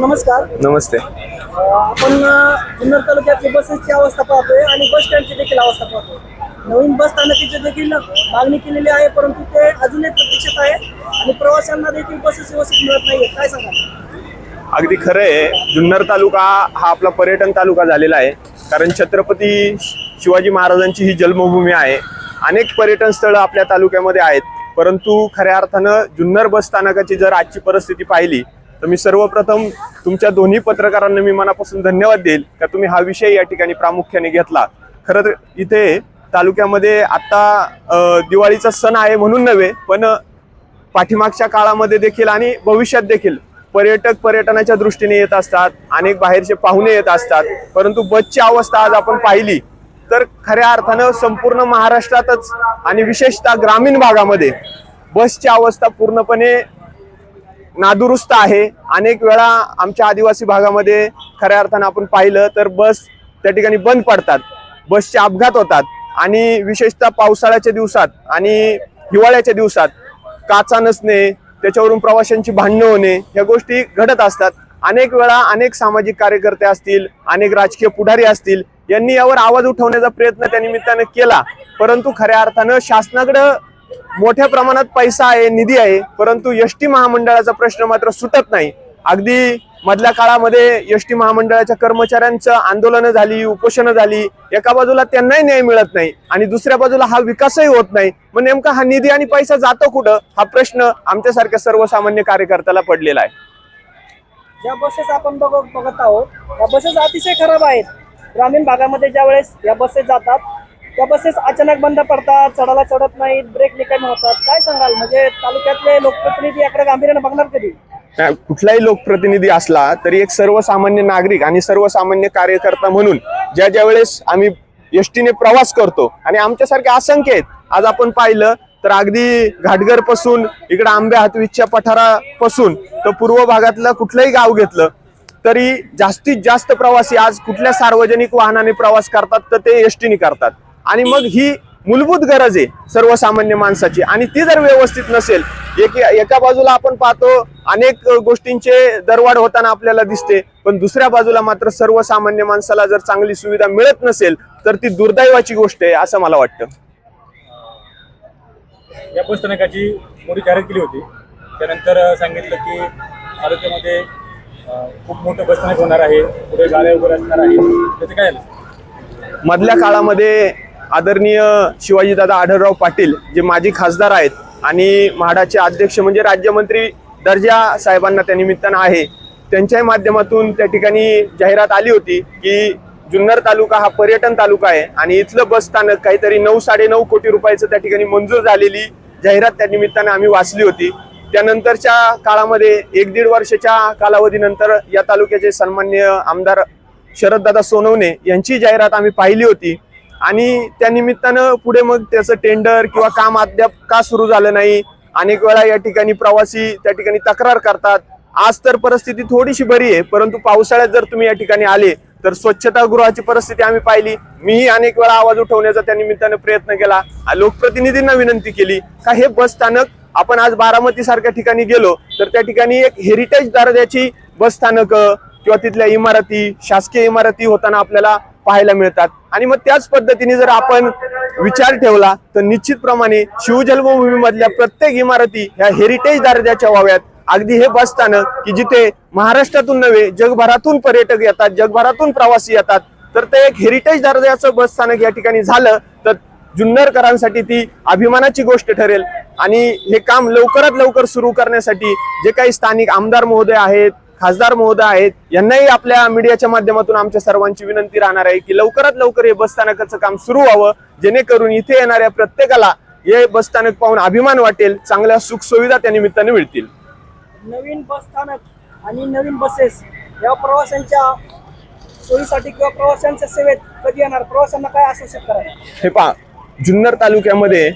नमस्कार. नमस्ते. आपण जुन्नर तालुक्यातली बसेसची अवस्था पाहतोय आणि बस स्टँडची देखील अवस्था पाहतोय. नवीन बस स्थानकीची देखील मागणी केलेली आहे परंतु ते अजूनही प्रतीक्षित आहे आणि प्रवाशांना देखील बसेस व्यवस्थित मिळत नाहीये. काय सांगा अगदी खरं आहे. जुन्नर तालुका हा आपला पर्यटन तालुका झालेला आहे. कारण छत्रपती शिवाजी महाराजांची ही जन्मभूमी आहे. अनेक पर्यटन स्थळं आपल्या तालुक्यामध्ये आहेत. परंतु खऱ्या अर्थानं जुन्नर बस स्थानकाची जर आजची परिस्थिती पाहिली तर मी सर्वप्रथम तुमच्या दोन्ही पत्रकारांना मी मनापासून धन्यवाद देईल का तुम्ही हा विषय या ठिकाणी प्रामुख्याने घेतला. खरं तर इथे तालुक्यामध्ये आता दिवाळीचा सण आहे म्हणून नव्हे पण पाठीमागच्या काळामध्ये देखील आणि भविष्यात देखील पर्यटक पर्यटनाच्या दृष्टीने येत असतात अनेक बाहेरचे पाहुणे येत असतात परंतु बसची अवस्था आज आपण पाहिली. तर खऱ्या अर्थानं संपूर्ण महाराष्ट्रातच आणि विशेषतः ग्रामीण भागामध्ये बसची अवस्था पूर्णपणे नादुरुस्त आहे. अनेक वेळा आमच्या आदिवासी भागामध्ये खऱ्या अर्थानं आपण पाहिलं तर बस त्या ठिकाणी बंद पडतात. बसचे अपघात होतात आणि विशेषतः पावसाळ्याच्या दिवसात आणि हिवाळ्याच्या दिवसात काचा नसणे त्याच्यावरून प्रवाशांची भांडणं होणे ह्या गोष्टी घडत असतात. अनेक वेळा अनेक सामाजिक कार्यकर्ते असतील अनेक राजकीय पुढारी असतील यांनी यावर आवाज उठवण्याचा प्रयत्न त्या निमित्तानं केला. परंतु खऱ्या अर्थानं शासनाकडं मोठ्या प्रमाणात पैसा आहे निधी आहे परंतु एस टी महामंडळाचा प्रश्न मात्र सुटत नाही. अगदी मधल्या काळामध्ये एस टी महामंडळाच्या कर्मचाऱ्यांचं आंदोलनं झाली उपोषणं झाली एका बाजूला त्यांनाही न्याय मिळत नाही आणि दुसऱ्या बाजूला हा विकासही होत नाही. मग नेमका हा निधी आणि पैसा जातो कुठं? हा प्रश्न आमच्यासारख्या सर्वसामान्य कार्यकर्त्याला पडलेला आहे. ज्या बसेस आपण बघ बघत आहोत. त्या बसेस अतिशय खराब आहेत. ग्रामीण भागामध्ये ज्या वेळेस या बसेस जातात त्या बसेस अचानक बंद पडतात चढायला चढत नाहीत ब्रेक निकामी होतात. काय सांगाल? म्हणजे तालुक्यातले लोकप्रतिनिधी याकडे गांभीर्याने बघणार कधी? कुठलाही लोकप्रतिनिधी असला तरी एक सर्वसामान्य नागरिक आणि सर्वसामान्य कार्यकर्ता म्हणून ज्या ज्या वेळेस आम्ही एसटीने प्रवास करतो आणि आमच्यासारखे असंख्य आहेत आज आपण पाहिलं तर अगदी घाटघरपासून इकडे आंबे हातवीच्या पठारापासून तर पूर्व भागातलं कुठलंही गाव घेतलं तरी जास्तीत जास्त प्रवासी आज कुठल्या सार्वजनिक वाहनाने प्रवास करतात तर ते एसटीने करतात. आणि मग ही मूलभूत गरज आहे सर्वसामान्य माणसाची. आणि ती जर व्यवस्थित नसेल एक एका बाजूला आपण पाहतो अनेक गोष्टींचे दरवाढ होताना आपल्याला दिसते पण दुसऱ्या बाजूला मात्र सर्वसामान्य माणसाला जर चांगली सुविधा मिळत नसेल तर ती दुर्दैवाची गोष्ट आहे असं मला वाटतं. या स्थानकाची मोठी जाहिरात केली होती. त्यानंतर सांगितलं की तालुक्यामध्ये अ, खूप मोठं बस स्थानक होणार आहे पुढे गाड्या वगैरे असणार आहे त्याचं काय मधल्या काळामध्ये आदरणीय शिवाजीदादा आढळराव पाटील जे माजी खासदार आहेत आणि म्हाडाचे अध्यक्ष म्हणजे राज्यमंत्री दर्जा साहेबांना त्या निमित्तानं आहे. त्यांच्याही माध्यमातून त्या ठिकाणी जाहिरात आली होती की जुन्नर तालुका हा पर्यटन तालुका आहे आणि इथलं बस स्थानक काहीतरी नऊ साडेनऊ कोटी रुपयाचं त्या ठिकाणी मंजूर झालेली जाहिरात त्या निमित्तानं आम्ही वाचली होती. त्यानंतरच्या काळामध्ये एक दीड वर्षाच्या कालावधीनंतर या तालुक्याचे सन्मान्य आमदार शरददादा सोनवणे यांची जाहिरात आम्ही पाहिली होती. आणि त्या निमित्तानं पुढे मग त्याचं टेंडर किंवा काम अद्याप का सुरू झालं नाही. अनेक वेळा या ठिकाणी प्रवासी त्या ठिकाणी तक्रार करतात. आज तर परिस्थिती थोडीशी बरी आहे परंतु पावसाळ्यात जर तुम्ही या ठिकाणी आले तर स्वच्छतागृहाची परिस्थिती आम्ही पाहिली. मीही अनेक वेळा आवाज उठवण्याचा त्या निमित्तानं प्रयत्न केला. लोकप्रतिनिधींना विनंती केली का हे बस स्थानक आपण आज बारामती सारख्या ठिकाणी गेलो तर त्या ठिकाणी एक हेरिटेज दर्जाची बस स्थानक किंवा तिथल्या इमारती शासकीय इमारती होताना आपल्याला पाहायला मिळतात. आणि मग त्याच पद्धतीने जर आपण विचार ठेवला तर निश्चितप्रमाणे शिवजन्मभूमीमधल्या प्रत्येक इमारती ह्या हेरिटेज दर्जाच्या व्हाव्यात. अगदी हे बस स्थानक की जिथे महाराष्ट्रातून नव्हे जगभरातून पर्यटक येतात जगभरातून प्रवासी येतात. तर ते एक हेरिटेज दर्जाचं बस स्थानक या ठिकाणी झालं तर जुन्नरकरांसाठी ती अभिमानाची गोष्ट ठरेल. आणि हे काम लवकरात लवकर सुरू करण्यासाठी जे काही स्थानिक आमदार महोदय आहेत खासदार महोदय आहेत यांनाही आपल्या मीडियाच्या माध्यमातून आमच्या सर्वांची विनंती राहणार आहे की लवकरात लवकर हे बस स्थानकाचं काम सुरू व्हावं जेणेकरून इथे येणाऱ्या प्रत्येकाला हे बस स्थानक पाहून अभिमान वाटेल चांगल्या सुखसुविधा त्या निमित्ताने मिळतील. नवीन बस स्थानक आणि नवीन बसेस या प्रवाशांच्या सोयीसाठी किंवा प्रवाशांच्या सेवेत कधी येणार? प्रवाशांना काय आश्वासित करायला? हे पहा जुन्नर तालुक्यामध्ये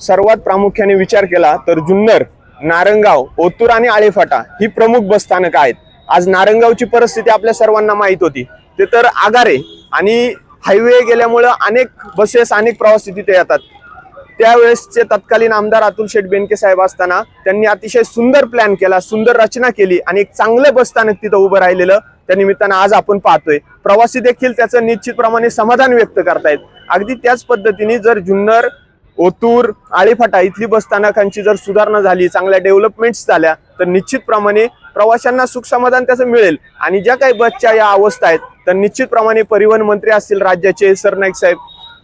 सर्वात प्रामुख्याने विचार केला तर जुन्नर नारंगाव ओतूर आणि आळेफाटा ही प्रमुख बस स्थानकं आहेत. आज नारंगावची परिस्थिती आपल्या सर्वांना माहीत होती. ते तर आगारे आणि हायवे गेल्यामुळं अनेक बसेस अनेक प्रवासी तिथे येतात. त्यावेळेसचे तत्कालीन आमदार अतुल शेठ बेनके साहेब असताना त्यांनी अतिशय सुंदर प्लॅन केला सुंदर रचना केली आणि एक चांगलं बसस्थानक तिथं उभं राहिलेलं त्या निमित्तानं आज आपण पाहतोय. प्रवासी देखील त्याचं निश्चितप्रमाणे समाधान व्यक्त करतायत. अगदी त्याच पद्धतीने जर जुन्नर ओतूर आळीफाटा इथली बसस्थानकांची जर सुधारणा झाली चांगल्या डेव्हलपमेंट्स झाल्या तर निश्चितप्रमाणे प्रवाशांना सुख समाधान त्याचं मिळेल. आणि ज्या काही बसच्या या अवस्था आहेत तर निश्चितप्रमाणे परिवहन मंत्री असतील राज्याचे सरनाईक साहेब.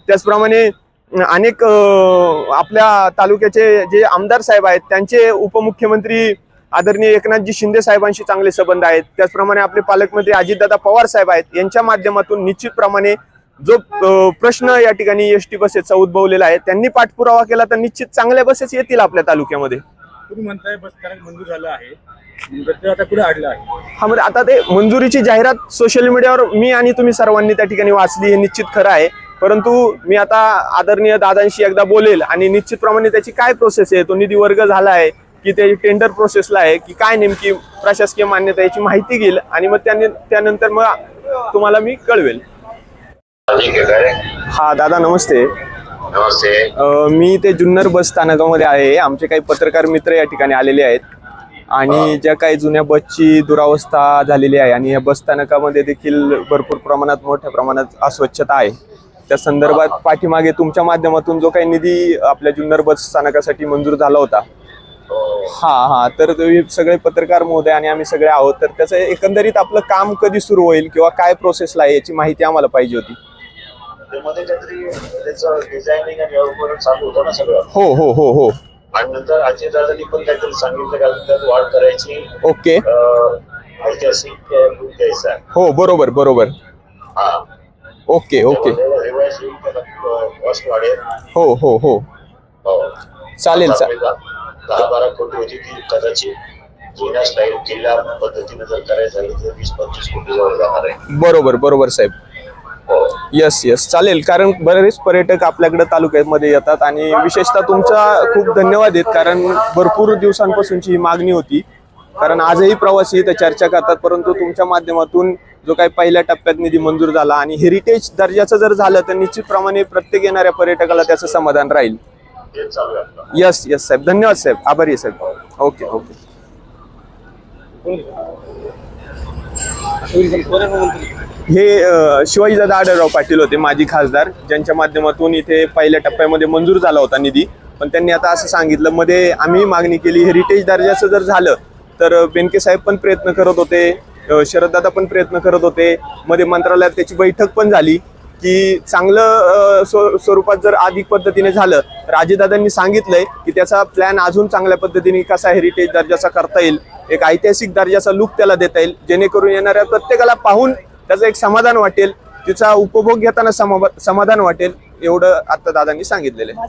त्याचप्रमाणे अनेक आपल्या तालुक्याचे जे आमदार साहेब आहेत त्यांचे उपमुख्यमंत्री आदरणीय एकनाथजी शिंदे साहेबांशी चांगले संबंध आहेत. त्याचप्रमाणे आपले पालकमंत्री अजितदादा पवार साहेब आहेत यांच्या माध्यमातून निश्चितप्रमाणे जो प्रश्न या ठिकाणी एस टी बसेसचा उद्भवलेला आहे त्यांनी पाठपुरावा केला तर निश्चित चांगल्या बसेस येतील आपल्या तालुक्यामध्ये. तुम्ही म्हणताय बस मंजूर झालं आहे. आता पुढे अडलं आहे? हा म्हणजे आता ते मंजुरीची जाहिरात सोशल मीडियावर मी आणि तुम्ही सर्वांनी त्या ठिकाणी वाचली हे निश्चित खरं आहे. परंतु मी आता आदरणीय दादांशी एकदा बोलेल आणि निश्चितप्रमाणे त्याची काय प्रोसेस आहे? तो निधी वर्ग झाला आहे की ते टेंडर प्रोसेसला आहे की काय नेमकी प्रशासकीय मान्यता याची माहिती घेईल आणि मग त्याने त्यानंतर मग तुम्हाला मी कळवेल. ठीक आहे? काय हा दादा नमस्ते. नमस्ते. मी ते जुन्नर बस स्थानकामध्ये आहे. आमचे काही पत्रकार मित्र या ठिकाणी आलेले आहेत. आणि ज्या काही जुन्या बसची दुरावस्था झालेली आहे आणि या बस स्थानकामध्ये देखील भरपूर प्रमाणात मोठ्या प्रमाणात अस्वच्छता आहे. त्या संदर्भात पाठीमागे तुमच्या माध्यमातून जो काही निधी आपल्या जुन्नर बस स्थानकासाठी मंजूर झाला होता. हा. हा तर ते सगळे पत्रकार महोदय आणि आम्ही सगळे आहोत. तर त्याचं एकंदरीत आपलं काम कधी सुरू होईल किंवा काय प्रोसेसला आहे याची माहिती आम्हाला पाहिजे होती. हो हो हो हो. आणि नंतर अजय दादांनी पण काहीतरी सांगितलं का त्यात वाढ करायची. ओके. अं, ऐतिहासिक अं. हो बरोबर बरोबर. हा. Okay okay. वाढेल. हो हो हो. हो. चालेल दहा बारा कोटी होती ती कदाचित जुन्या स्टाईल जिल्हा पद्धतीने जर करायचं झालं तर वीस पंचवीस कोटी जवळ जाणार आहे. बरोबर बरोबर साहेब. येस येस चालेल कारण बरेच पर्यटक आपल्याकडे तालुक्यामध्ये येतात आणि विशेषतः तुमचा खूप धन्यवाद आहेत कारण भरपूर दिवसांपासूनची ही मागणी होती. कारण आजही प्रवासी इथं चर्चा करतात परंतु तुमच्या माध्यमातून जो काही पहिल्या टप्प्यात निधी मंजूर झाला आणि हेरिटेज दर्जाचं जर झालं तर निश्चितप्रमाणे प्रत्येक येणाऱ्या पर्यटकाला त्याचं समाधान राहील. येस येस साहेब. धन्यवाद साहेब. आभारी साहेब. ओके ओके हे शिवाजीदादा आढळराव पाटील होते माजी खासदार. ज्यांच्या माध्यमातून इथे पहिल्या टप्प्यामध्ये मंजूर झाला होता निधी. पण त्यांनी आता असं सांगितलं मध्ये आम्ही मागणी केली हेरिटेज दर्जाचं जर झालं तर बेनके साहेब पण प्रयत्न करत होते शरददादा पण प्रयत्न करत होते. मध्ये मंत्रालयात त्याची बैठक पण झाली की चांगलं स्व- स्वरूपात जर अधिक पद्धतीने झालं राजेदादांनी सांगितलंय की त्याचा प्लॅन अजून चांगल्या पद्धतीने कसा हेरिटेज दर्जाचा करता येईल. एक ऐतिहासिक दर्जाचा लुक त्याला देता येईल जेणेकरून येणाऱ्या प्रत्येकाला पाहून त्याचं एक समाधान वाटेल तिचा उपभोग घेताना समा- समाधान वाटेल एवढं आता दादांनी सांगितलेलं आहे.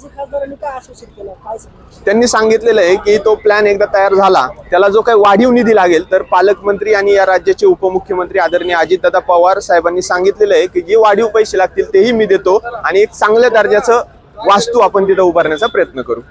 त्यांनी सांगितलेलं आहे की तो प्लॅन एकदा तयार झाला त्याला जो काही वाढीव निधी लागेल तर पालकमंत्री आणि या राज्याचे उपमुख्यमंत्री आदरणीय अजितदादा पवार साहेबांनी सांगितलेलं आहे की जे वाढीव पैसे लागतील तेही मी देतो आणि एक चांगल्या दर्जाचं वास्तू आपण तिथं उभारण्याचा प्रयत्न करू.